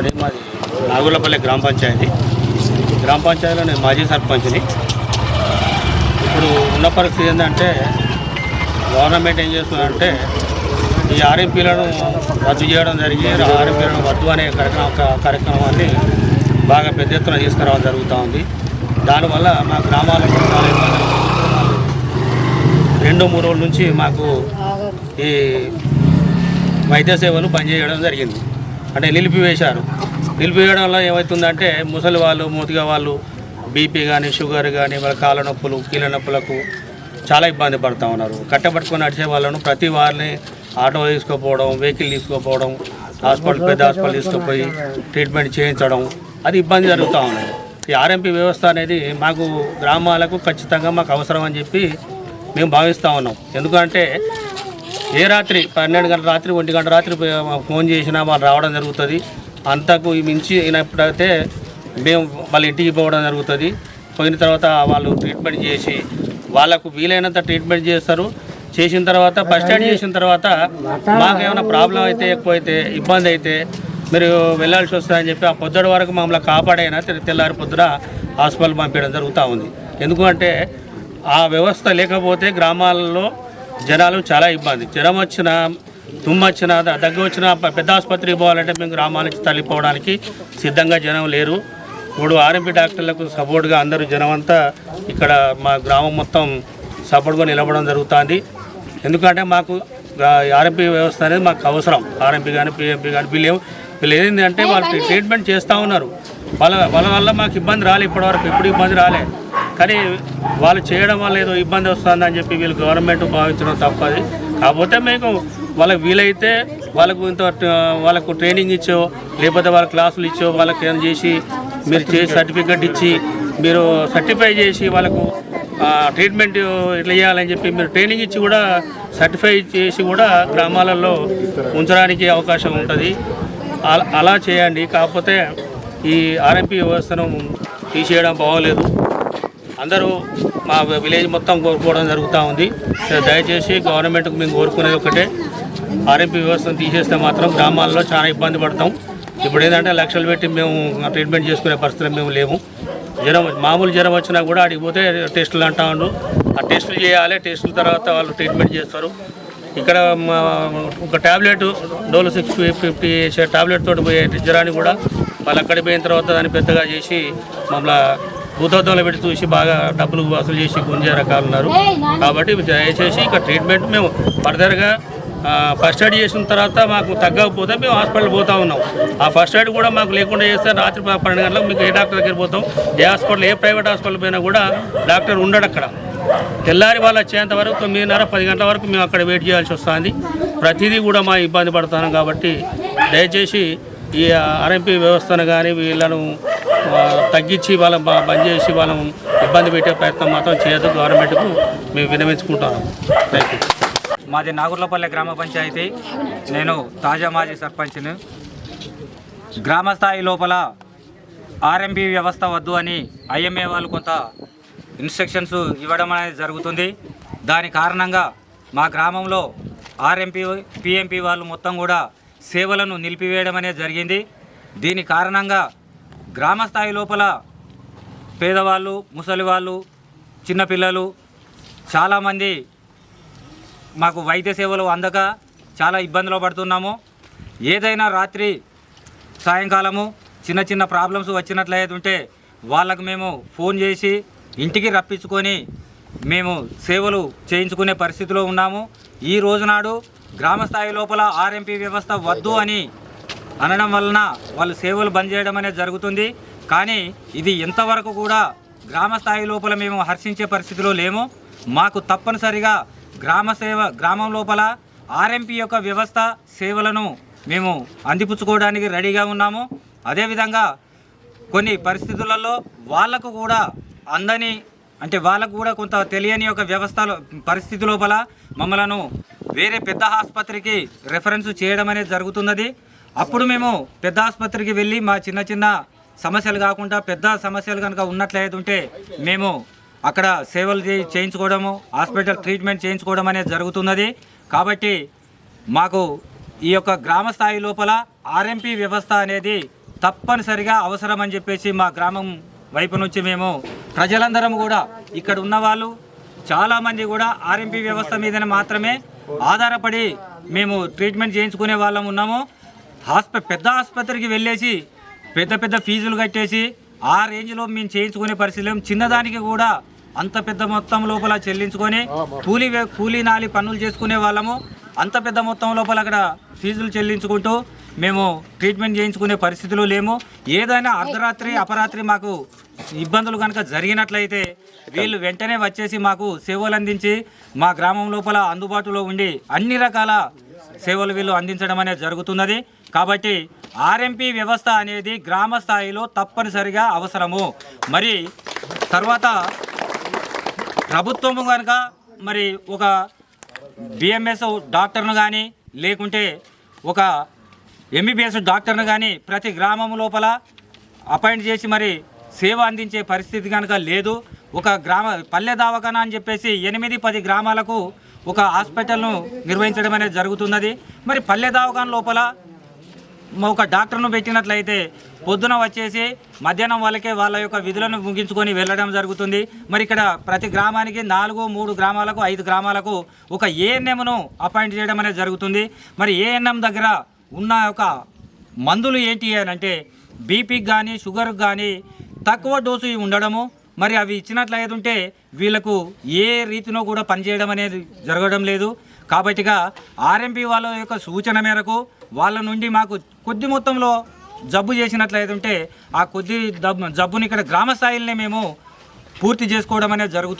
అండి మాది నాగులపల్లి గ్రామ పంచాయతీ. గ్రామ పంచాయతీలో నేను మాజీ సర్పంచ్ని. ఇప్పుడు ఉన్న పరిస్థితి ఏంటంటే గవర్నమెంట్ ఏం చేస్తుందంటే ఈ ఆర్ఎంపీలను రద్దు చేయడం జరిగి ఆర్ఎంపీలను రద్దు అనే కార్యక్రమ కార్యక్రమాన్ని బాగా పెద్ద ఎత్తున తీసుకురావడం జరుగుతూ ఉంది. దానివల్ల మా గ్రామాలకు చాలా ఇబ్బందులు రెండు మూడు రోజుల నుంచి మాకు ఈ వైద్య సేవలు పనిచేయడం జరిగింది. అంటే నిలిపివేశారు నిలిపివేయడం వల్ల ఏమవుతుందంటే ముసలి వాళ్ళు మూతిగా వాళ్ళు బీపీ కానీ షుగర్ కానీ వాళ్ళ కాళ్ళ నొప్పులు కీళ్ళ నొప్పులకు చాలా ఇబ్బంది పడుతూ ఉన్నారు. కట్టబట్టుకొని నడిచే వాళ్ళను ప్రతి వారిని ఆటో తీసుకుపోవడం వెహికల్ తీసుకుపోవడం హాస్పిటల్ పెద్ద హాస్పిటల్ తీసుకుపోయి ట్రీట్మెంట్ చేయించడం అది ఇబ్బంది జరుగుతూ ఉన్నది. ఈ ఆర్ఎంపీ వ్యవస్థ అనేది మాకు గ్రామాలకు ఖచ్చితంగా మాకు అవసరం అని చెప్పి మేము భావిస్తూ ఉన్నాం. ఎందుకంటే ఏ రాత్రి? పన్నెండు గంటల రాత్రి ఒంటి గంట రాత్రి ఫోన్ చేసినా వాళ్ళు రావడం జరుగుతుంది. అంతకు మించి అయినప్పుడైతే మేము వాళ్ళ ఇంటికి పోవడం జరుగుతుంది. పోయిన తర్వాత వాళ్ళు ట్రీట్మెంట్ చేసి వాళ్ళకు వీలైనంత ట్రీట్మెంట్ చేస్తారు. చేసిన తర్వాత ఫస్ట్ ఎయిడ్ చేసిన తర్వాత మాకు ఏమైనా ప్రాబ్లం అయితే ఎక్కువైతే ఇబ్బంది అయితే మీరు వెళ్ళాల్సి వస్తుందని చెప్పి ఆ పొద్దుడు వరకు మమ్మల్ని కాపాడైనా తెల్లారి పొద్దున హాస్పిటల్ పంపించడం జరుగుతూ ఉంది. ఎందుకంటే ఆ వ్యవస్థ లేకపోతే గ్రామాలలో జనాలు చాలా ఇబ్బంది. జ్వరం వచ్చినా తుమ్ము వచ్చినా ద- దగ్గు వచ్చినా పెద్ద ఆసుపత్రికి పోవాలంటే మేము గ్రామాల నుంచి తల్లిపోవడానికి సిద్ధంగా జనం లేరు. ఇప్పుడు ఆర్ఎంపీ డాక్టర్లకు సపోర్ట్గా అందరూ జనం అంతా ఇక్కడ మా గ్రామం మొత్తం సపోర్ట్గా నిలబడడం జరుగుతుంది. ఎందుకంటే మాకు ఆర్ఎంపీ వ్యవస్థ అనేది మాకు అవసరం. ఆర్ఎంపీ కానీ పిఎంపీ కానీ వీళ్ళు వీళ్ళు ఏంటంటే వాళ్ళు ట్రీట్మెంట్ చేస్తూ ఉన్నారు. వాళ్ళ వాళ్ళ వల్ల మాకు ఇబ్బంది రాలే ఇప్పటివరకు ఎప్పుడు ఇబ్బంది రాలే. కానీ వాళ్ళు చేయడం వల్ల ఏదో ఇబ్బంది వస్తుందని చెప్పి వీళ్ళు గవర్నమెంట్ భావించడం తప్పది. కాకపోతే మీకు వాళ్ళకి వీలైతే వాళ్ళకు ఇంత వాళ్ళకు ట్రైనింగ్ ఇచ్చో లేకపోతే వాళ్ళ క్లాసులు ఇచ్చో వాళ్ళకి ఏం చేసి మీరు చేసి సర్టిఫికెట్ ఇచ్చి మీరు సర్టిఫై చేసి వాళ్ళకు ట్రీట్మెంట్ ఇట్లా చేయాలని చెప్పి మీరు ట్రైనింగ్ ఇచ్చి కూడా సర్టిఫై చేసి కూడా గ్రామాలలో ఉంచడానికి అవకాశం ఉంటుంది. అలా- అలా చేయండి. కాకపోతే ఈ ఆర్ఎంపీ వ్యవస్థను తీసేయడం బాగోలేదు. అందరూ మా విలేజ్ మొత్తం కోరుకోవడం జరుగుతూ ఉంది. దయచేసి గవర్నమెంట్కి మేము కోరుకునేది ఒకటే. ఆర్ఎంపీ వ్యవస్థను తీసేస్తే మాత్రం గ్రామాల్లో చాలా ఇబ్బంది పడతాం. ఇప్పుడు ఏంటంటే లక్షలు పెట్టి మేము ట్రీట్మెంట్ చేసుకునే పరిస్థితులు మేము లేము. జ్వరం మామూలు జ్వరం వచ్చినా కూడా అడిగి పోతే టెస్టులు అంటా ఉండు. ఆ టెస్టులు చేయాలి టెస్టుల తర్వాత వాళ్ళు ట్రీట్మెంట్ చేస్తారు. ఇక్కడ మా ఒక tablet Dolo six fifty tablet తోటి పోయే జ్వరాన్ని కూడా వాళ్ళు అక్కడికి పోయిన తర్వాత దాన్ని పెద్దగా చేసి మమ్మల్ని భూతత్వంలో పెట్టి చూసి బాగా డబ్బులు వసూలు చేసి గుంజే రకాలు ఉన్నారు కాబట్టి దయచేసి ఇక ట్రీట్మెంట్ మేము ఫర్దర్గా ఫస్ట్ ఎయిడ్ చేసిన తర్వాత మాకు తగ్గకపోతే మేము హాస్పిటల్ పోతా ఉన్నాం. ఆ ఫస్ట్ ఎయిడ్ కూడా మాకు లేకుండా చేస్తే రాత్రి పన్నెండు గంటలకు మీకు ఏ డాక్టర్ దగ్గర పోతాం. ఏ హాస్పిటల్ ఏ ప్రైవేట్ హాస్పిటల్ పోయినా కూడా డాక్టర్ ఉండడు అక్కడ. తెల్లారి వాళ్ళు వచ్చేంత వరకు తొమ్మిదిన్నర పది గంటల వరకు మేము అక్కడ వెయిట్ చేయాల్సి వస్తుంది. ప్రతిదీ కూడా మా ఇబ్బంది పడుతున్నాం కాబట్టి దయచేసి ఈ ఆర్ఎంపీ వ్యవస్థను కానీ వీళ్ళను తగ్గించి వాళ్ళ బంద్ చేసి వాళ్ళం ఇబ్బంది పెట్టే ప్రయత్నం మాత్రం చేయదు గవర్నమెంట్కు మేము వినమించుకుంటాము థ్యాంక్ యూ మాది నాగుర్లపల్లె గ్రామ పంచాయతీ. నేను తాజా మాజీ సర్పంచ్ని. గ్రామ స్థాయి లోపల ఆర్ఎంపీ వ్యవస్థ వద్దు అని ఐఎంఏ వాళ్ళు కొంత ఇన్స్ట్రక్షన్స్ ఇవ్వడం అనేది జరుగుతుంది. దాని కారణంగా మా గ్రామంలో ఆర్ఎంపీ పిఎంపీ వాళ్ళు మొత్తం కూడా సేవలను నిలిపివేయడం అనేది జరిగింది. దీని కారణంగా గ్రామ స్థాయి లోపల పేదవాళ్ళు ముసలి వాళ్ళు చిన్నపిల్లలు చాలామంది మాకు వైద్య సేవలు అందక చాలా ఇబ్బందులు పడుతున్నాము. ఏదైనా రాత్రి సాయంకాలము చిన్న చిన్న ప్రాబ్లమ్స్ వచ్చినట్లయితే వాళ్ళకు మేము ఫోన్ చేసి ఇంటికి రప్పించుకొని మేము సేవలు చేయించుకునే పరిస్థితిలో ఉన్నాము. ఈ రోజునాడు గ్రామ స్థాయి లోపల ఆర్ఎంపీ వ్యవస్థ వద్దు అని అనడం వలన వాళ్ళు సేవలు బంద్ చేయడం అనేది జరుగుతుంది. కానీ ఇది ఎంతవరకు కూడా గ్రామ స్థాయి లోపల మేము హర్షించే పరిస్థితిలో లేము. మాకు తప్పనిసరిగా గ్రామ సేవ గ్రామం లోపల ఆర్ఎంపీ యొక్క వ్యవస్థ సేవలను మేము అందిపుచ్చుకోవడానికి రెడీగా ఉన్నాము. అదేవిధంగా కొన్ని పరిస్థితులలో వాళ్ళకు కూడా అందని అంటే వాళ్ళకు కూడా కొంత తెలియని ఒక వ్యవస్థలో పరిస్థితి లోపల మమ్మలను వేరే పెద్ద ఆసుపత్రికి రెఫరెన్స్ చేయడం అనేది జరుగుతున్నది. అప్పుడు మేము పెద్ద ఆసుపత్రికి వెళ్ళి మా చిన్న చిన్న సమస్యలు కాకుండా పెద్ద సమస్యలు కనుక ఉన్నట్లయితే ఉంటే మేము అక్కడ సేవలు చేయించుకోవడము హాస్పిటల్ ట్రీట్మెంట్ చేయించుకోవడం అనేది జరుగుతున్నది. కాబట్టి మాకు ఈ యొక్క గ్రామ స్థాయి లోపల ఆర్ఎంపీ వ్యవస్థ అనేది తప్పనిసరిగా అవసరం అని చెప్పేసి మా గ్రామం వైపు నుంచి మేము ప్రజలందరం కూడా ఇక్కడ ఉన్న వాళ్ళు చాలామంది కూడా ఆర్ఎంపీ వ్యవస్థ మీదనే మాత్రమే ఆధారపడి మేము ట్రీట్మెంట్ చేయించుకునే వాళ్ళం ఉన్నాము. హాస్ప పెద్ద ఆసుపత్రికి వెళ్ళేసి పెద్ద పెద్ద ఫీజులు కట్టేసి ఆ రేంజ్లో మేము చేయించుకునే పరిస్థితి లేము చిన్నదానికి కూడా అంత పెద్ద మొత్తం లోపల చెల్లించుకొని కూలీ కూలీ నాలి పనులు చేసుకునే వాళ్ళము. అంత పెద్ద మొత్తం లోపల అక్కడ ఫీజులు చెల్లించుకుంటూ మేము ట్రీట్మెంట్ చేయించుకునే పరిస్థితిలో లేము. ఏదైనా అర్ధరాత్రి అపరాత్రి మాకు ఇబ్బందులు కనుక జరిగినట్లయితే వీళ్ళు వెంటనే వచ్చేసి మాకు సేవలు అందించి మా గ్రామం లోపల అందుబాటులో ఉండి అన్ని రకాల సేవలు వీళ్ళు అందించడం అనేది జరుగుతున్నది. కాబట్టి ఆర్ఎంపీ వ్యవస్థ అనేది గ్రామ స్థాయిలో తప్పనిసరిగా అవసరము. మరి తర్వాత ప్రభుత్వము కనుక మరి ఒక బిఎంఎస్ డాక్టర్ను కానీ లేకుంటే ఒక ఎంబీబీఎస్ డాక్టర్ను కానీ ప్రతి గ్రామం లోపల అపాయింట్ చేసి మరి సేవ అందించే పరిస్థితి కనుక లేదు. ఒక గ్రామ పల్లె దవాఖానా అని చెప్పేసి ఎనిమిది పది గ్రామాలకు ఒక హాస్పిటల్ను నిర్వహించడం అనేది జరుగుతున్నది. మరి పల్లె దవాఖాన లోపల ఒక డాక్టర్ను పెట్టినట్లయితే పొద్దున వచ్చేసి మధ్యాహ్నం వాళ్ళకే వాళ్ళ యొక్క విధులను ముగించుకొని వెళ్ళడం జరుగుతుంది. మరి ఇక్కడ ప్రతి గ్రామానికి నాలుగు మూడు గ్రామాలకు ఐదు గ్రామాలకు ఒక ఏఎన్ఎంను అపాయింట్ చేయడం అనేది జరుగుతుంది. మరి ఏఎన్ఎం దగ్గర ఉన్న ఒక మందులు ఏంటి అని అంటే బీపీకి కానీ షుగర్కి కానీ తక్కువ డోసు ఉండడము. మరి అవి ఇచ్చినట్లయితే వీళ్ళకు ఏ రీతిలో కూడా పనిచేయడం అనేది జరగడం లేదు. కాబట్టిగా ఆర్ఎంపీ వాళ్ళ యొక్క సూచన మేరకు వాళ్ళ నుండి మాకు కొద్ది మొత్తంలో జబ్బు చేసినట్లయితే ఉంటే ఆ కొద్ది జబ్బు జబ్బుని ఇక్కడ గ్రామ స్థాయిలోనే మేము పూర్తి చేసుకోవడం అనేది జరుగుతుంది.